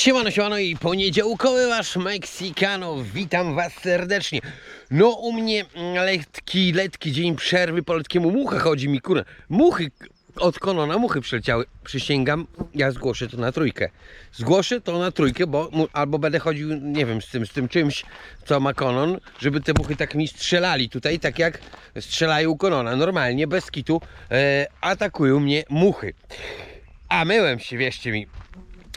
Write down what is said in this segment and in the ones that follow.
Siemano, siemano i poniedziałkowy wasz Meksykano, witam was serdecznie. No u mnie letki, letki dzień przerwy po letkiemu mucha chodzi mi, kurę. Muchy, od Konona muchy przyleciały. Przysięgam, ja zgłoszę to na trójkę. Zgłoszę to na trójkę, bo albo będę chodził, nie wiem, z tym, z tym czymś, co ma Konon, żeby te muchy tak mi strzelali tutaj, tak jak strzelają u Konona. Normalnie, bez kitu, e, atakują mnie muchy. A myłem się, wierzcie mi.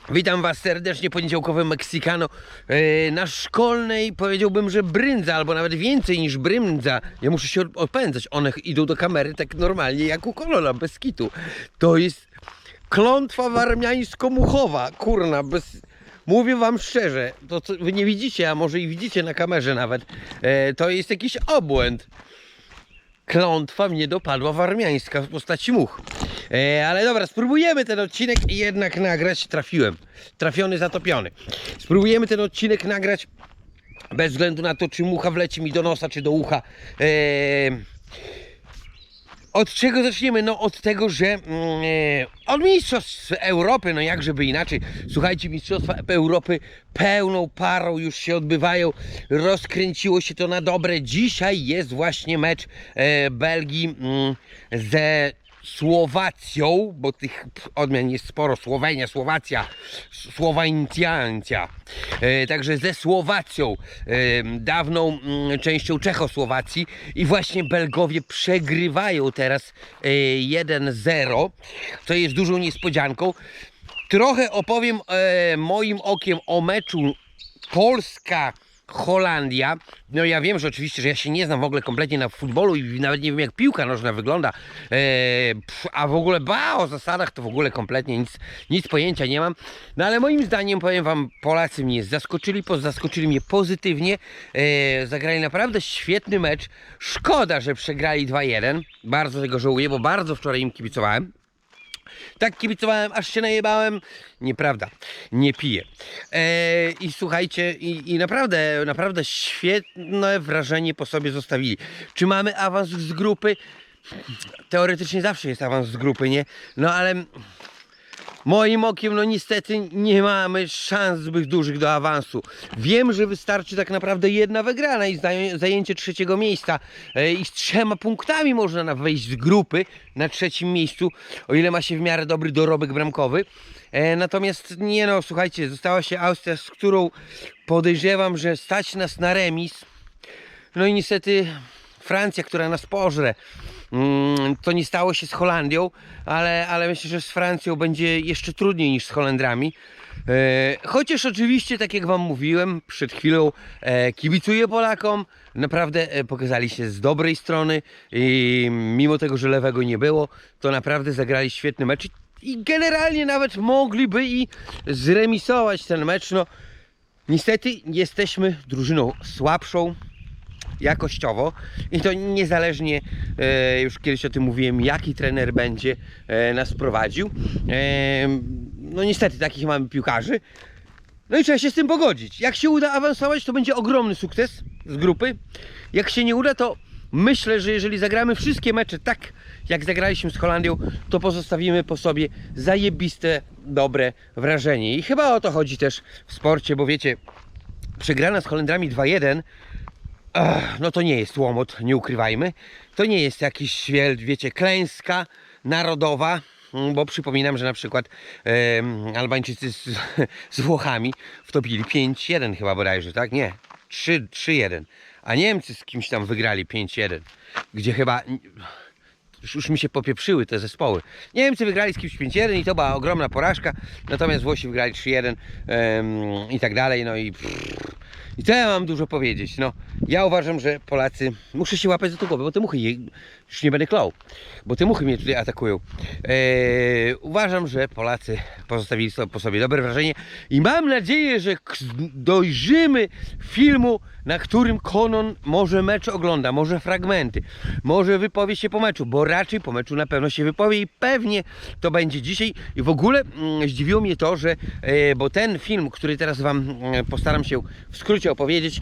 Witam Was serdecznie, poniedziałkowe Meksykano. E, na szkolnej powiedziałbym, że brędza, albo nawet więcej niż brędza. Ja muszę się od- odpędzać. One idą do kamery tak normalnie jak u kolona, bez kitu. To jest klątwa warmiańsko-muchowa. Kurna, bez... Mówię Wam szczerze, to co Wy nie widzicie, a może i widzicie na kamerze nawet, e, to jest jakiś obłęd klątwa mnie dopadła warmiańska w postaci much. E, ale dobra, spróbujemy ten odcinek jednak nagrać. Trafiłem. Trafiony, zatopiony. Spróbujemy ten odcinek nagrać bez względu na to, czy mucha wleci mi do nosa, czy do ucha. E, od czego zaczniemy? No od tego, że mm, e, od Mistrzostw Europy, no jak żeby inaczej. Słuchajcie, Mistrzostwa Europy pełną parą już się odbywają. Rozkręciło się to na dobre. Dzisiaj jest właśnie mecz e, Belgii mm, ze Słowacją, bo tych odmian jest sporo. Słowenia, Słowacja, Słowańcjancja. E, także ze Słowacją, e, dawną mm, częścią Czechosłowacji i właśnie Belgowie przegrywają teraz e, 1-0, co jest dużą niespodzianką. Trochę opowiem e, moim okiem o meczu Polska. Holandia. No ja wiem, że oczywiście, że ja się nie znam w ogóle kompletnie na futbolu i nawet nie wiem jak piłka nożna wygląda. E, pff, a w ogóle ba o zasadach to w ogóle kompletnie nic, nic pojęcia nie mam. No ale moim zdaniem powiem wam, Polacy mnie zaskoczyli, zaskoczyli mnie pozytywnie. E, zagrali naprawdę świetny mecz. Szkoda, że przegrali 2-1. Bardzo tego żałuję, bo bardzo wczoraj im kibicowałem. Tak kibicowałem, aż się najebałem. Nieprawda, nie piję. E, I słuchajcie, i, i naprawdę, naprawdę świetne wrażenie po sobie zostawili. Czy mamy awans z grupy? Teoretycznie zawsze jest awans z grupy, nie? No ale moim okiem, no niestety nie mamy szans zbyt dużych do awansu. Wiem, że wystarczy tak naprawdę jedna wygrana i zaję- zajęcie trzeciego miejsca e, i z trzema punktami można na- wejść z grupy na trzecim miejscu, o ile ma się w miarę dobry dorobek bramkowy. E, Natomiast nie no, słuchajcie, została się Austria, z którą podejrzewam, że stać nas na remis. No i niestety Francja, która nas pożre. Mm, To nie stało się z Holandią, ale, ale myślę, że z Francją będzie jeszcze trudniej niż z Holendrami. E, Chociaż oczywiście, tak jak Wam mówiłem przed chwilą, e, kibicuję Polakom. Naprawdę e, pokazali się z dobrej strony i mimo tego, że lewego nie było, to naprawdę zagrali świetny mecz. I generalnie nawet mogliby i zremisować ten mecz. No, niestety jesteśmy drużyną słabszą, jakościowo i to niezależnie, e, już kiedyś o tym mówiłem, jaki trener będzie e, nas prowadził. E, no niestety takich mamy piłkarzy. No i trzeba się z tym pogodzić. Jak się uda awansować, to będzie ogromny sukces z grupy. Jak się nie uda, to myślę, że jeżeli zagramy wszystkie mecze tak, jak zagraliśmy z Holandią, to pozostawimy po sobie zajebiste, dobre wrażenie. I chyba o to chodzi też w sporcie, bo wiecie, przegrana z Holendrami 2-1 Ach, no to nie jest łomot, nie ukrywajmy. To nie jest jakiś, wiecie, klęska narodowa, mm, bo przypominam, że na przykład em, Albańczycy z, z Włochami wtopili 5-1 chyba bodajże, tak? Nie, 3 3-1. A Niemcy z kimś tam wygrali 5-1, gdzie chyba już, mi się popieprzyły te zespoły. Niemcy wygrali z kimś 5-1 i to była ogromna porażka, natomiast Włosi wygrali 3-1 em, i tak dalej, no i pff, i co ja mam dużo powiedzieć? No, ja uważam, że Polacy, muszę się łapać za tą głowę, bo te muchy, już nie będę klął, bo te muchy mnie tutaj atakują. Eee, uważam, że Polacy pozostawili po sobie dobre wrażenie i mam nadzieję, że dojrzymy filmu, na którym Konon może mecz ogląda, może fragmenty, może wypowie się po meczu, bo raczej po meczu na pewno się wypowie i pewnie to będzie dzisiaj. I w ogóle mm, zdziwiło mnie to, że, e, bo ten film, który teraz Wam mm, postaram się w skrócie opowiedzieć,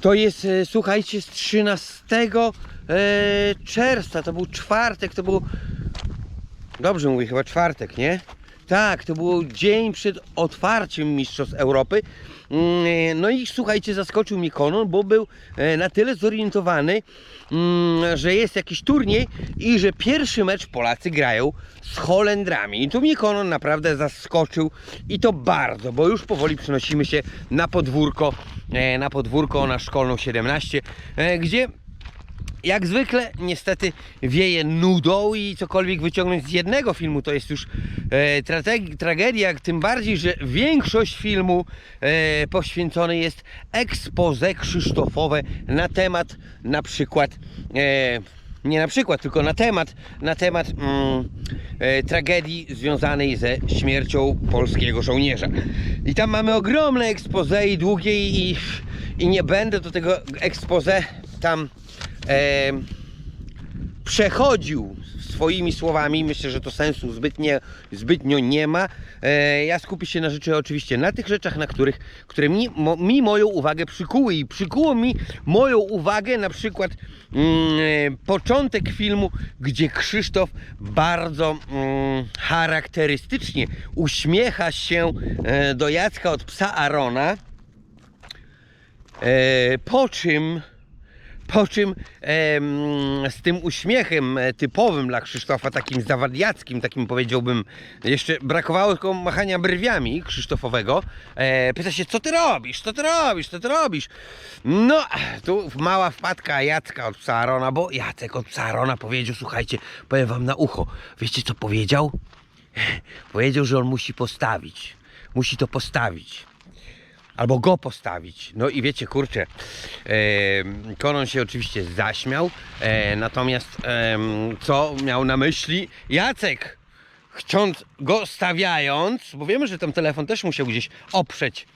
to jest, e, słuchajcie, z 13 e, czerwca, to był czwartek, to był, dobrze mówię, chyba czwartek, nie? Tak, to był dzień przed otwarciem Mistrzostw Europy. Mm, No i słuchajcie, zaskoczył mnie Konon, bo był e, na tyle zorientowany, mm, że jest jakiś turniej i że pierwszy mecz Polacy grają z Holendrami. I tu mnie Konon naprawdę zaskoczył i to bardzo, bo już powoli przenosimy się na podwórko, e, na podwórko na szkolną 17, e, gdzie jak zwykle niestety wieje nudą i cokolwiek wyciągnąć z jednego filmu to jest już e, trage- tragedia, tym bardziej, że większość filmu e, poświęcony jest expose krzysztofowe na temat na przykład e, nie na przykład, tylko na temat, na temat mm, e, tragedii związanej ze śmiercią polskiego żołnierza. I tam mamy ogromne expose i długie i, i nie będę do tego expose tam e, przechodził swoimi słowami. Myślę, że to sensu zbytnie, zbytnio nie ma. E, ja skupię się na rzeczy oczywiście na tych rzeczach, na których, które mi, mo, mi moją uwagę przykuły i przykuło mi moją uwagę na przykład mm, e, początek filmu, gdzie Krzysztof bardzo mm, charakterystycznie uśmiecha się e, do Jacka od psa Arona. E, po czym po czym em, z tym uśmiechem e, typowym dla Krzysztofa, takim zawadiackim, takim powiedziałbym, jeszcze brakowało tylko machania brwiami Krzysztofowego, e, pyta się, co ty robisz, co ty robisz, co ty robisz? No, tu mała wpadka Jacka od psa bo Jacek od psa powiedział, słuchajcie, powiem wam na ucho, wiecie co powiedział? Powiedział, że on musi postawić, musi to postawić albo go postawić. No i wiecie, kurczę, e, Konon się oczywiście zaśmiał, e, natomiast em, co miał na myśli Jacek? Chcąc go stawiając, bo wiemy, że ten telefon też musiał gdzieś oprzeć,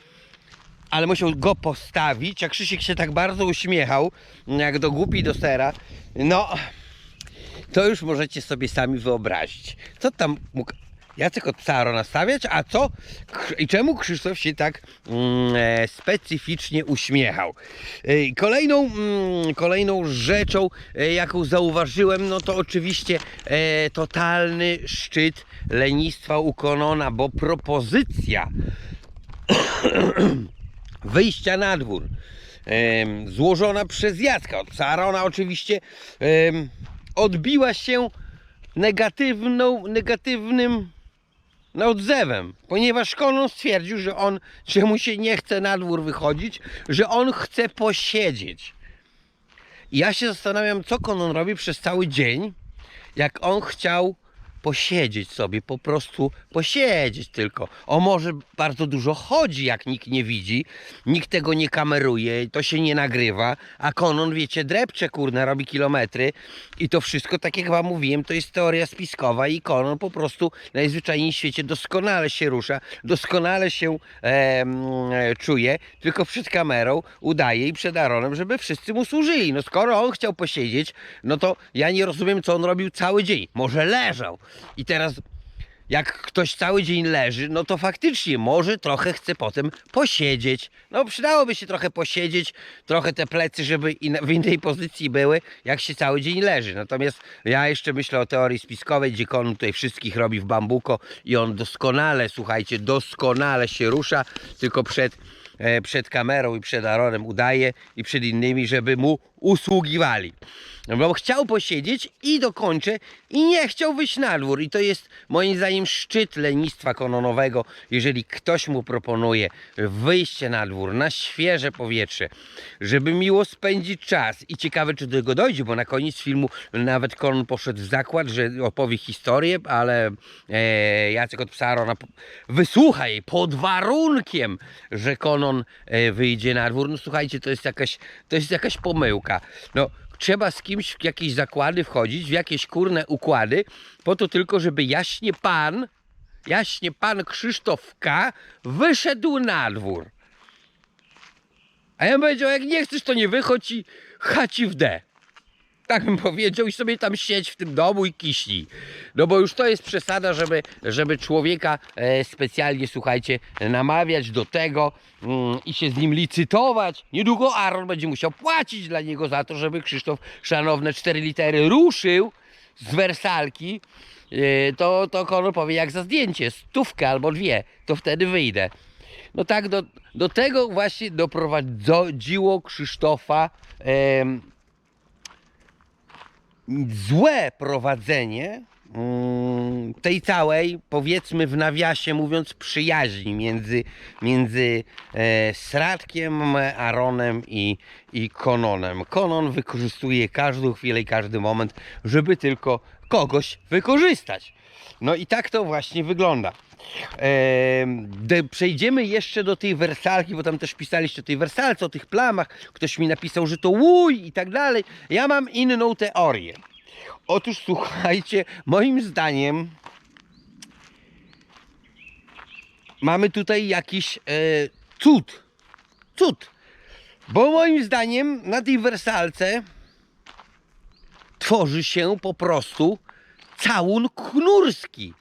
ale musiał go postawić, a Krzysiek się tak bardzo uśmiechał, jak do głupi do sera, no to już możecie sobie sami wyobrazić. Co tam mógł Jacek od Psaro nastawiać, a co i czemu Krzysztof się tak mm, e, specyficznie uśmiechał. E, Kolejną, mm, kolejną rzeczą, e, jaką zauważyłem, no to oczywiście e, totalny szczyt lenistwa u Konona, bo propozycja wyjścia na dwór em, złożona przez Jacka od ona oczywiście em, odbiła się negatywną, negatywnym no, odzewem, ponieważ Konon stwierdził, że on, że mu się nie chce na dwór wychodzić, że on chce posiedzieć. I ja się zastanawiam, co Konon robi przez cały dzień, jak on chciał posiedzieć sobie, po prostu posiedzieć tylko. O może bardzo dużo chodzi, jak nikt nie widzi, nikt tego nie kameruje, to się nie nagrywa, a Konon, wiecie, drepcze, kurna, robi kilometry i to wszystko, tak jak wam mówiłem, to jest teoria spiskowa i Konon po prostu najzwyczajniej w świecie doskonale się rusza, doskonale się em, e, czuje, tylko przed kamerą udaje i przed Aaronem, żeby wszyscy mu służyli. No skoro on chciał posiedzieć, no to ja nie rozumiem, co on robił cały dzień. Może leżał. I teraz jak ktoś cały dzień leży, no to faktycznie może trochę chce potem posiedzieć. No przydałoby się trochę posiedzieć, trochę te plecy, żeby w innej pozycji były, jak się cały dzień leży. Natomiast ja jeszcze myślę o teorii spiskowej, gdzie Kon tutaj wszystkich robi w bambuko i on doskonale, słuchajcie, doskonale się rusza, tylko przed, e, przed kamerą i przed Aaronem udaje i przed innymi, żeby mu usługiwali. No Bo chciał posiedzieć i dokończę i nie chciał wyjść na dwór. I to jest moim zdaniem szczyt lenistwa kononowego, jeżeli ktoś mu proponuje wyjście na dwór, na świeże powietrze, żeby miło spędzić czas. I ciekawe, czy do tego dojdzie, bo na koniec filmu nawet Konon poszedł w zakład, że opowie historię, ale e, Jacek od Psarona wysłucha jej pod warunkiem, że Konon e, wyjdzie na dwór. No słuchajcie, to jest jakaś, to jest jakaś pomyłka. No, trzeba z kimś w jakieś zakłady wchodzić, w jakieś kurne układy, po to tylko, żeby jaśnie pan, jaśnie pan Krzysztof K. wyszedł na dwór. A ja bym powiedział, jak nie chcesz, to nie wychodź i chaci w D. Tak bym powiedział i sobie tam siedź w tym domu i kiśnij. No bo już to jest przesada, żeby, żeby człowieka e, specjalnie, słuchajcie, namawiać do tego mm, i się z nim licytować. Niedługo Aaron będzie musiał płacić dla niego za to, żeby Krzysztof, szanowne cztery litery, ruszył z wersalki, yy, to, to Konor powie jak za zdjęcie, stówkę albo dwie, to wtedy wyjdę. No tak, do, do tego właśnie doprowadziło Krzysztofa złe prowadzenie mm, tej całej, powiedzmy w nawiasie mówiąc, przyjaźni między, między e, Sradkiem, Aaronem i, i Kononem. Konon wykorzystuje każdą chwilę i każdy moment, żeby tylko kogoś wykorzystać. No i tak to właśnie wygląda. Em, de, przejdziemy jeszcze do tej wersalki, bo tam też pisaliście o tej wersalce, o tych plamach. Ktoś mi napisał, że to łuj i tak dalej. Ja mam inną teorię. Otóż słuchajcie, moim zdaniem mamy tutaj jakiś e, cud. Cud. Bo moim zdaniem na tej wersalce tworzy się po prostu całun knurski.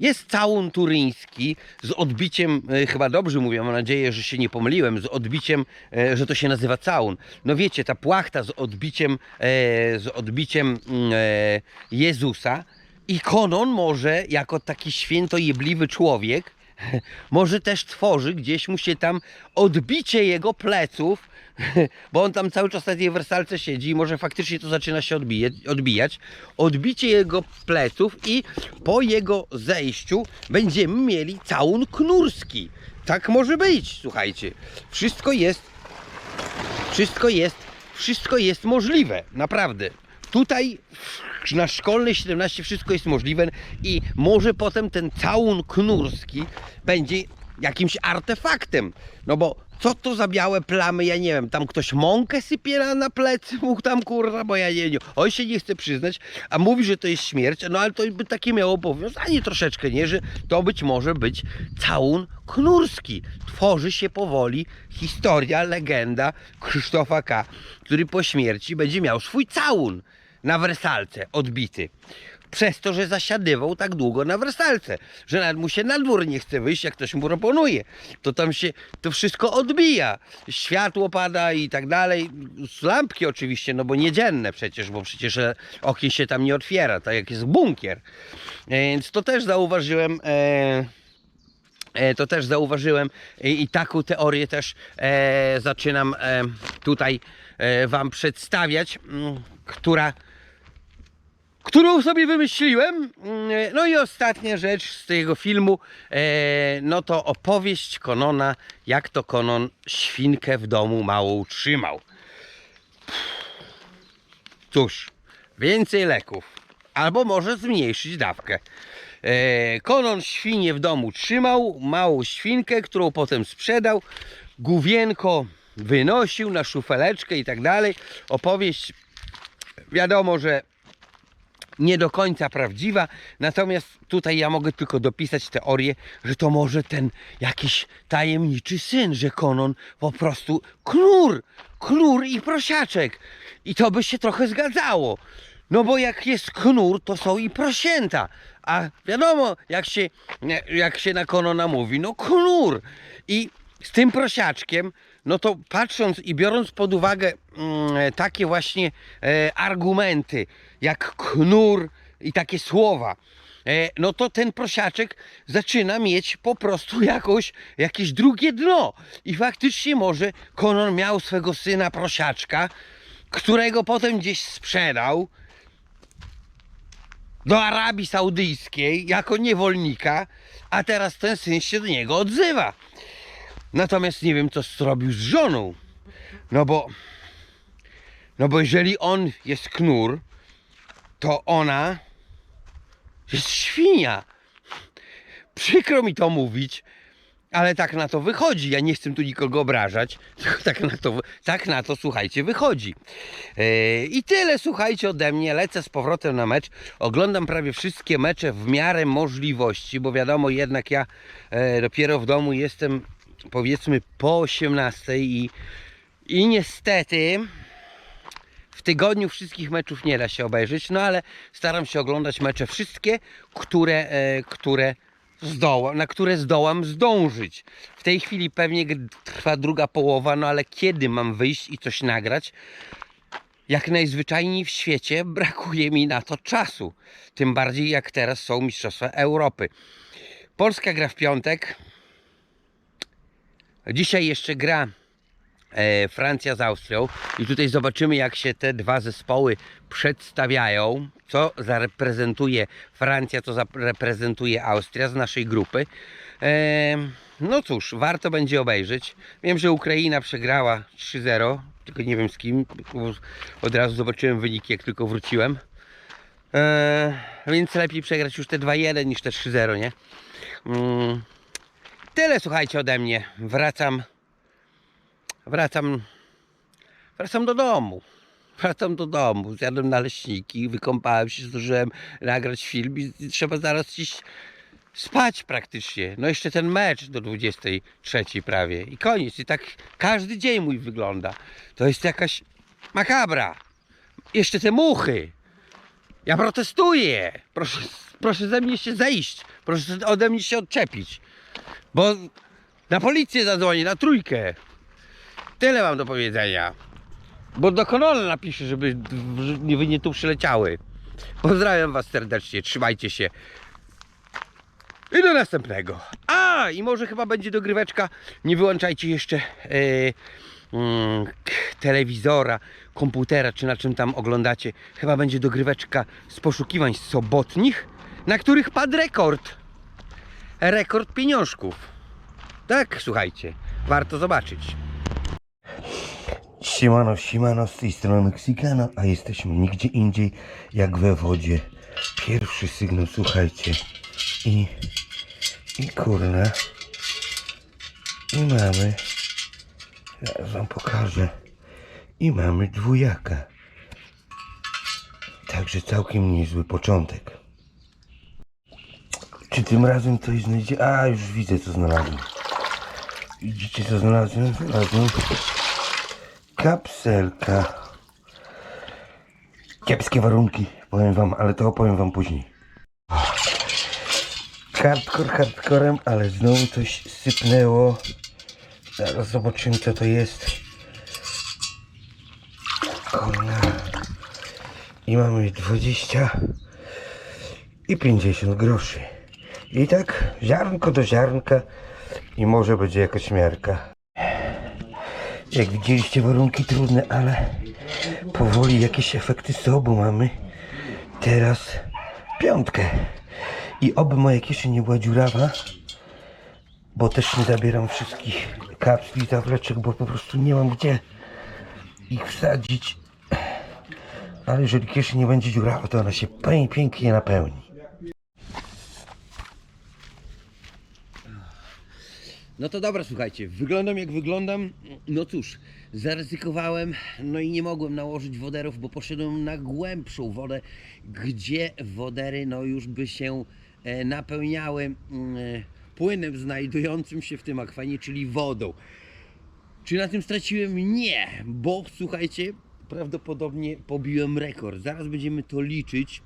Jest całun turyński z odbiciem, e, chyba dobrze mówię, mam nadzieję, że się nie pomyliłem, z odbiciem, e, że to się nazywa całun. No wiecie, ta płachta z odbiciem, e, z odbiciem mm, Jezusa i Konon może, jako taki świętojebliwy człowiek, może też tworzy gdzieś mu się tam odbicie jego pleców, bo on tam cały czas na tej wersalce siedzi i może faktycznie to zaczyna się odbijać. Odbicie jego pleców i po jego zejściu będziemy mieli całun knurski. Tak może być, słuchajcie. Wszystko jest, wszystko jest, wszystko jest możliwe, naprawdę. Tutaj na szkolnej 17 wszystko jest możliwe i może potem ten całun knurski będzie jakimś artefaktem. No bo co to za białe plamy, ja nie wiem, tam ktoś mąkę sypie na, plecy mu tam kurwa, bo ja nie wiem. On się nie chce przyznać, a mówi, że to jest śmierć, no ale to by takie miało powiązanie troszeczkę, nie, że to być może być całun knurski. Tworzy się powoli historia, legenda Krzysztofa K., który po śmierci będzie miał swój całun na wersalce odbity. Przez to, że zasiadywał tak długo na wersalce, że nawet mu się na dwór nie chce wyjść, jak ktoś mu proponuje. To tam się to wszystko odbija. Światło pada i tak dalej. Lampki oczywiście, no bo niedzienne przecież, bo przecież e, okien się tam nie otwiera, tak jak jest bunkier. E, Więc to też zauważyłem. E, E, to też zauważyłem i, taką teorię też e, zaczynam e, tutaj e, Wam przedstawiać, która, którą sobie wymyśliłem. Mm, No i ostatnia rzecz z tego filmu, e, no to opowieść Konona, jak to Konon świnkę w domu małą trzymał. Cóż, więcej leków, albo może zmniejszyć dawkę. E, Konon świnię w domu trzymał, małą świnkę, którą potem sprzedał. Główienko wynosił na szufeleczkę i tak dalej. Opowieść wiadomo, że nie do końca prawdziwa, natomiast tutaj ja mogę tylko dopisać teorię, że to może ten jakiś tajemniczy syn, że Konon po prostu knur, knur i prosiaczek. I to by się trochę zgadzało. No bo jak jest knur, to są i prosięta. A wiadomo, jak się, jak się na Konona mówi, no knur. I z tym prosiaczkiem, no to patrząc i biorąc pod uwagę mm, takie właśnie e, argumenty, jak knur i takie słowa, e, no to ten prosiaczek zaczyna mieć po prostu jakąś, jakieś drugie dno. I faktycznie może Konon miał swego syna prosiaczka, którego potem gdzieś sprzedał do Arabii Saudyjskiej jako niewolnika, a teraz ten syn się do niego odzywa. Natomiast nie wiem, co zrobił z żoną. No bo, no bo jeżeli on jest knur, to ona jest świnia. Przykro mi to mówić, ale tak na to wychodzi. Ja nie chcę tu nikogo obrażać, tylko tak na to, tak na to słuchajcie, wychodzi. Yy, I tyle, słuchajcie, ode mnie. Lecę z powrotem na mecz. Oglądam prawie wszystkie mecze w miarę możliwości, bo wiadomo, jednak ja e, dopiero w domu jestem powiedzmy po 18 i, i niestety w tygodniu wszystkich meczów nie da się obejrzeć, no ale staram się oglądać mecze wszystkie, które, e, które zdołam, na które zdołam zdążyć. W tej chwili pewnie trwa druga połowa, no ale kiedy mam wyjść i coś nagrać? jak najzwyczajniej w świecie brakuje mi na to czasu. Tym bardziej jak teraz są Mistrzostwa Europy. Polska gra w piątek. Dzisiaj jeszcze gra e, Francja z Austrią i tutaj zobaczymy jak się te dwa zespoły przedstawiają, co zareprezentuje Francja, co zareprezentuje Austria z naszej grupy. E, no cóż, warto będzie obejrzeć. Wiem, że Ukraina przegrała 3-0, tylko nie wiem z kim, od razu zobaczyłem wyniki jak tylko wróciłem. E, więc lepiej przegrać już te 2-1 niż te 3-0, nie? Mm, tyle słuchajcie ode mnie. Wracam wracam wracam do domu. Wracam do domu, zjadłem naleśniki, wykąpałem się, zdążyłem nagrać film i trzeba zaraz iść spać praktycznie. No jeszcze ten mecz do 23 prawie i koniec. I tak każdy dzień mój wygląda. To jest jakaś makabra. Jeszcze te muchy. Ja protestuję. Proszę, proszę ze mnie się zejść. Proszę ode mnie się odczepić. Bo na policję zadzwonię, na trójkę. Tyle mam do powiedzenia. Bo do Konola napiszę, żeby wy nie tu przyleciały. Pozdrawiam was serdecznie, trzymajcie się. I do następnego. A, i może chyba będzie dogryweczka. Nie wyłączajcie jeszcze e, mm, telewizora, komputera, czy na czym tam oglądacie. Chyba będzie dogryweczka z poszukiwań sobotnich, na których padł rekord. Rekord pieniążków. Tak, słuchajcie, warto zobaczyć. Siemano, siemano, z tej strony Meksykano, a jesteśmy nigdzie indziej jak we wodzie. Pierwszy sygnał, słuchajcie. I, i kurna. I mamy, zaraz wam pokażę. I mamy dwójaka. Także całkiem niezły początek. Czy tym razem coś znajdzie? A, już widzę co znalazłem. Widzicie co znalazłem? Znalazłem kapselka. Kiepskie warunki, powiem wam, ale to opowiem wam później. Hardcore hardcorem, ale znowu coś sypnęło. Zaraz zobaczymy co to jest. Kurna. I mamy 20 i 50 groszy. I tak ziarnko do ziarnka i może będzie jakaś miarka. Jak widzieliście warunki trudne, ale powoli jakieś efekty są, bo mamy teraz piątkę. I oby moja kieszeń nie była dziurawa, bo też nie zabieram wszystkich kapsli, zawleczek, bo po prostu nie mam gdzie ich wsadzić. Ale jeżeli kieszeń nie będzie dziurawa, to ona się pię- pięknie napełni. No to dobra, słuchajcie, wyglądam jak wyglądam. No cóż, zaryzykowałem, no i nie mogłem nałożyć woderów, bo poszedłem na głębszą wodę, gdzie wodery no już by się e, napełniały mm, e, płynem znajdującym się w tym akwanie, czyli wodą. Czy na tym straciłem? Nie, bo słuchajcie, prawdopodobnie pobiłem rekord. Zaraz będziemy to liczyć.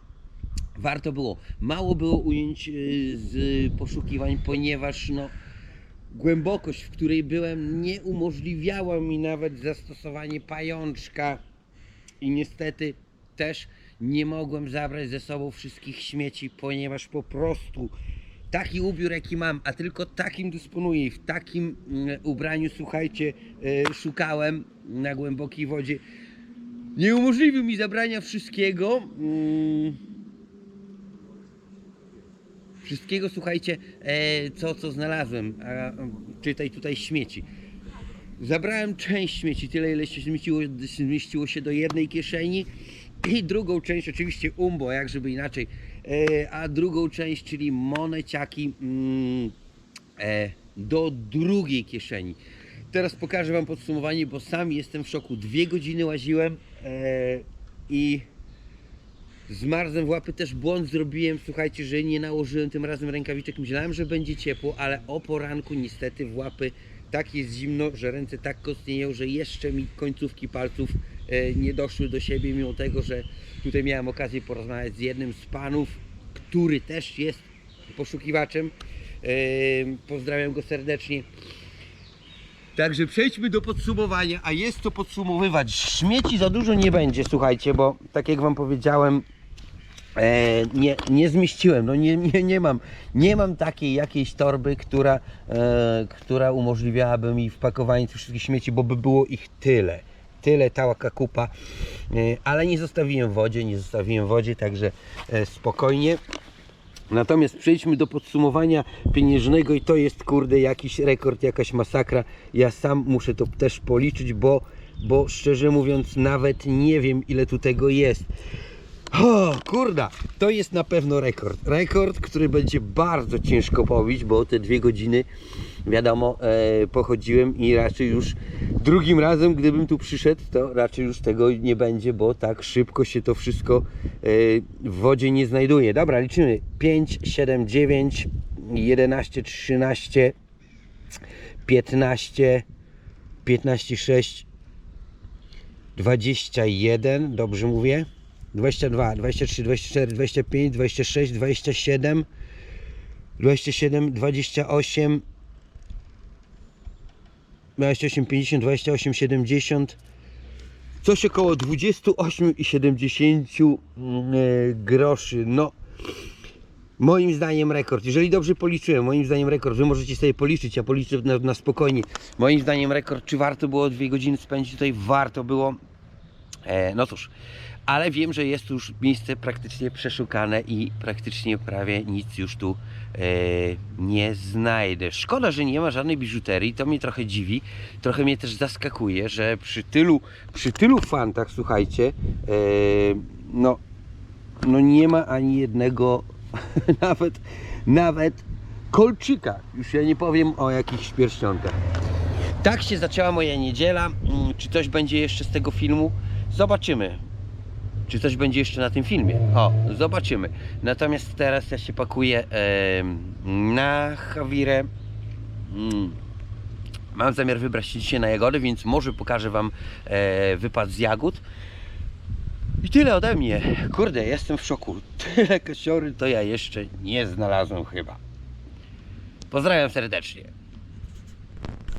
Warto było. Mało było ujęć e, z poszukiwań, ponieważ no głębokość, w której byłem, nie umożliwiała mi nawet zastosowanie pajączka i niestety też nie mogłem zabrać ze sobą wszystkich śmieci, ponieważ po prostu taki ubiór jaki mam, a tylko takim dysponuję i w takim mm, ubraniu, słuchajcie, e, szukałem na głębokiej wodzie, nie umożliwił mi zabrania wszystkiego. Wszystkiego, słuchajcie, e, co, co znalazłem, a, czytaj tutaj śmieci. Zabrałem część śmieci, tyle ile się zmieściło, zmieściło się do jednej kieszeni i drugą część, oczywiście umbo, jak żeby inaczej, e, a drugą część, czyli moneciaki mm, e, do drugiej kieszeni. Teraz pokażę Wam podsumowanie, bo sam jestem w szoku. Dwie godziny łaziłem i Zmarzłem w łapy, też błąd zrobiłem, słuchajcie, że nie nałożyłem tym razem rękawiczek. Myślałem, że będzie ciepło, ale o poranku niestety w łapy tak jest zimno, że ręce tak kostnieją, że jeszcze mi końcówki palców e, nie doszły do siebie, mimo tego, że tutaj miałem okazję porozmawiać z jednym z panów, który też jest poszukiwaczem. E, pozdrawiam go serdecznie. Także przejdźmy do podsumowania, a jest to podsumowywać. Śmieci za dużo nie będzie, słuchajcie, bo tak jak wam powiedziałem, E, nie, nie zmieściłem, no nie, nie, nie, mam, nie mam takiej jakiejś torby, która, e, która umożliwiałaby mi wpakowanie tych wszystkich śmieci, bo by było ich tyle. Tyle, cała kupa, e, ale nie zostawiłem wodzie, nie zostawiłem wodzie, także e, spokojnie. Natomiast przejdźmy do podsumowania pieniężnego i to jest kurde jakiś rekord, jakaś masakra. Ja sam muszę to też policzyć, bo, bo szczerze mówiąc nawet nie wiem ile tu tego jest. O, kurda, to jest na pewno rekord. Rekord, który będzie bardzo ciężko pobić, bo te dwie godziny, wiadomo, e, pochodziłem i raczej już drugim razem, gdybym tu przyszedł, to raczej już tego nie będzie, bo tak szybko się to wszystko e, w wodzie nie znajduje. Dobra, liczymy. 5, 7, 9, 11, 13, 15, 15, 6, 21, dobrze mówię? 22, 23, 24, 25, 26, 27, 27, 28, 28, 50, 28, 70, coś około 28 i 70 mm, e, groszy. No, moim zdaniem rekord. Jeżeli dobrze policzyłem, moim zdaniem rekord. Wy możecie sobie policzyć, ja policzę na, na spokojnie. Moim zdaniem rekord. Czy warto było dwie godziny spędzić tutaj? Warto było. E, no cóż, ale wiem, że jest już miejsce praktycznie przeszukane i praktycznie prawie nic już tu e, nie znajdę. Szkoda, że nie ma żadnej biżuterii, to mnie trochę dziwi, trochę mnie też zaskakuje, że przy tylu, przy tylu fantach, słuchajcie, e, no, no nie ma ani jednego, nawet, nawet kolczyka. Już ja nie powiem o jakichś pierścionkach. Tak się zaczęła moja niedziela. Mm, Czy coś będzie jeszcze z tego filmu? Zobaczymy. Czy coś będzie jeszcze na tym filmie? O, zobaczymy. Natomiast teraz ja się pakuję na Hawirę. Mm. Mam zamiar wybrać się dzisiaj na jagody, więc może pokażę Wam e, wypad z jagód. I tyle ode mnie. Kurde, jestem w szoku. Tyle kasiory to ja jeszcze nie znalazłem chyba. Pozdrawiam serdecznie.